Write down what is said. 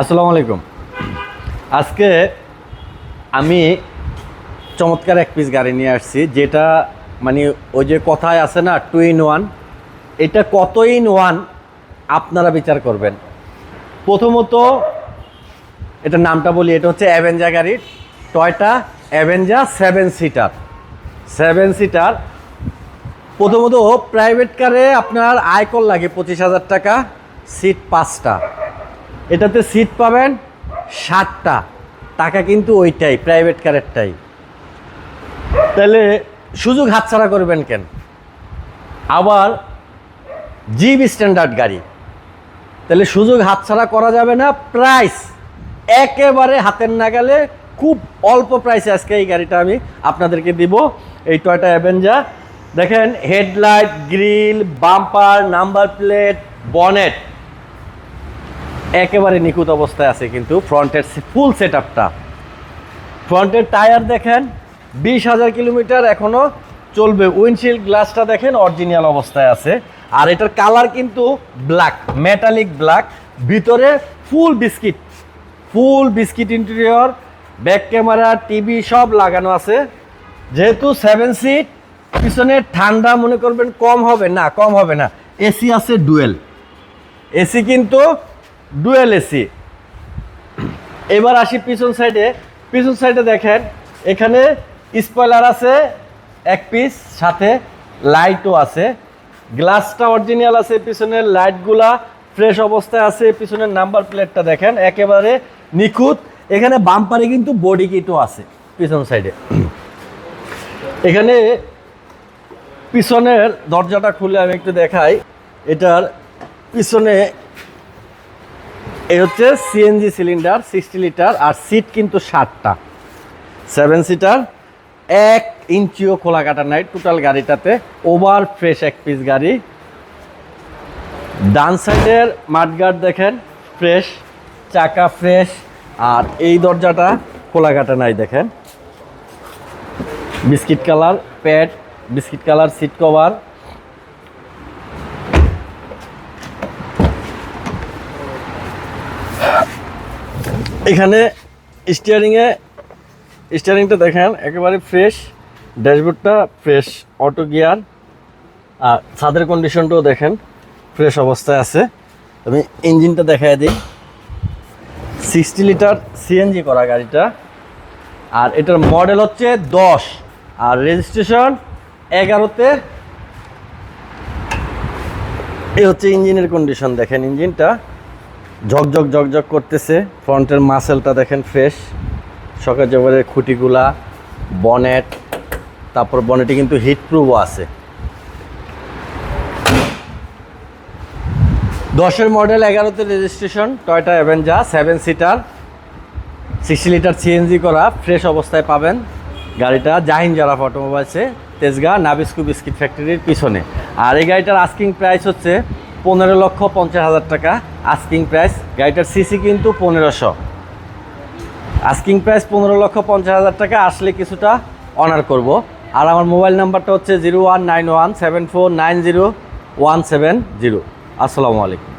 আসসালামু আলাইকুম। আজকে আমি চমৎকার এক পিস গাড়ি নিয়ে আসছি, যেটা মানে ওই যে কথায় আছে না টু ইন ওয়ান এটা কত ইন ওয়ান আপনারা বিচার করবেন। প্রথমত এটার নামটা বলি, এটা হচ্ছে অ্যাভেঞ্জা গাড়ি Toyota Avanza seven seater seven seater প্রথমত প্রাইভেট কারে আপনার আয়কর লাগে পঁচিশ হাজার টাকা সিট পাঁচটা। এটাতে সিট পাবেন ষাটটা টাকা কিন্তু ওইটাই প্রাইভেট কারেরটাই তাহলে সুযোগ হাতছাড়া করবেন কেন? আবার জিপ স্ট্যান্ডার্ড গাড়ি। তাহলে সুযোগ হাতছাড়া করা যাবে না প্রাইস একেবারে হাতের নাগালে খুব অল্প প্রাইসে আজকে এই গাড়িটা আমি আপনাদেরকে দিব, এই টয়টা অ্যাভেঞ্জা দেখেন headlight grille bumper number plate bonnet একেবারে নিখুঁত অবস্থায় আছে কিন্তু ফ্রন্টের ফুল সেট আপটা ফ্রন্টের টায়ার দেখেন, বিশ হাজার কিলোমিটার এখনও চলবে। উইন্ডশিল্ড গ্লাসটা দেখেন অরিজিনাল অবস্থায় আছে। আর এটার কালার কিন্তু ব্ল্যাক মেটালিক ব্ল্যাক ভিতরে full biscuit full biscuit interior back camera TV সব লাগানো আছে। যেহেতু সেভেন সিট পিছনে ঠান্ডা মনে করবেন, কম হবে না, কম হবে না। এসি আছে ডুয়েল এসি কিন্তু ডুয়েল এসি। এবার আসি পিছন সাইডে। পিছন সাইডে দেখেন, এখানে স্পয়লার আছে, এক পিস, সাথে লাইটও আছে। গ্লাসটা অরিজিনাল আছে, পিছনের লাইটগুলা ফ্রেশ অবস্থায় আছে, পিছনের নাম্বার প্লেটটা দেখেন, একেবারে নিখুঁত। এখানে বাম্পারে কিন্তু বডি কিটও আছে, পিছন সাইডে। এখানে পিছনের দরজাটা খুলে আমি একটু দেখাই। এটার পিছনে এই হচ্ছে সিএনজি সিলিন্ডার সিক্সটি লিটার আর সিট কিন্তু ষাটটা সেভেন সিটার এক ইঞ্চিও খোলা কাটা নাই টোটাল গাড়িটাতে ওভার ফ্রেশ এক পিস গাড়ি। ডান সাইডের মাঠগার্ড দেখেন ফ্রেশ চাকা ফ্রেশ আর এই দরজাটা খোলা কাটা নাই দেখেন। Biscuit colour pad biscuit colour seat cover এখানে স্টিয়ারিংয়ে স্টিয়ারিংটা দেখেন, একেবারে ফ্রেশ ড্যাশবোর্ডটা ফ্রেশ অটো গিয়ার আর ছাদের কন্ডিশনটাও দেখেন ফ্রেশ অবস্থায় আছে। আমি ইঞ্জিনটা দেখাই দিই। সিক্সটি লিটার সিএনজি করা গাড়িটা, আর এটার মডেল হচ্ছে দশ, আর রেজিস্ট্রেশন এগারোতে। এই হচ্ছে ইঞ্জিনের কন্ডিশন দেখেন ইঞ্জিনটা ঝকঝক ঝকঝক করতেছে। ফ্রন্টের মাসেলটা দেখেন ফ্রেশ সকাল জবরে খুঁটিগুলা বনেট তারপর বনেটে কিন্তু হিট প্রুফও আছে। দশের মডেল এগারোতে registration Toyota Avanza seven seater sixty litre CNG করা ফ্রেশ অবস্থায় পাবেন। গাড়িটা জাহিন জারাফ অটোমোবাইলসে তেজগাঁ, নাবিস্কু বিস্কিট ফ্যাক্টরির পিছনে। আর এই গাড়িটার আস্কিং প্রাইস হচ্ছে পনেরো লক্ষ পঞ্চাশ হাজার টাকা আস্কিং প্রাইস গাড়িটার সিসি কিন্তু পনেরোশো। আস্কিং প্রাইস পনেরো লক্ষ পঞ্চাশ হাজার টাকা, আসলে কিছুটা অনার করব। আর আমার মোবাইল নাম্বারটা হচ্ছে zero one nine one seven four nine zero one seven zero আসসালামু আলাইকুম।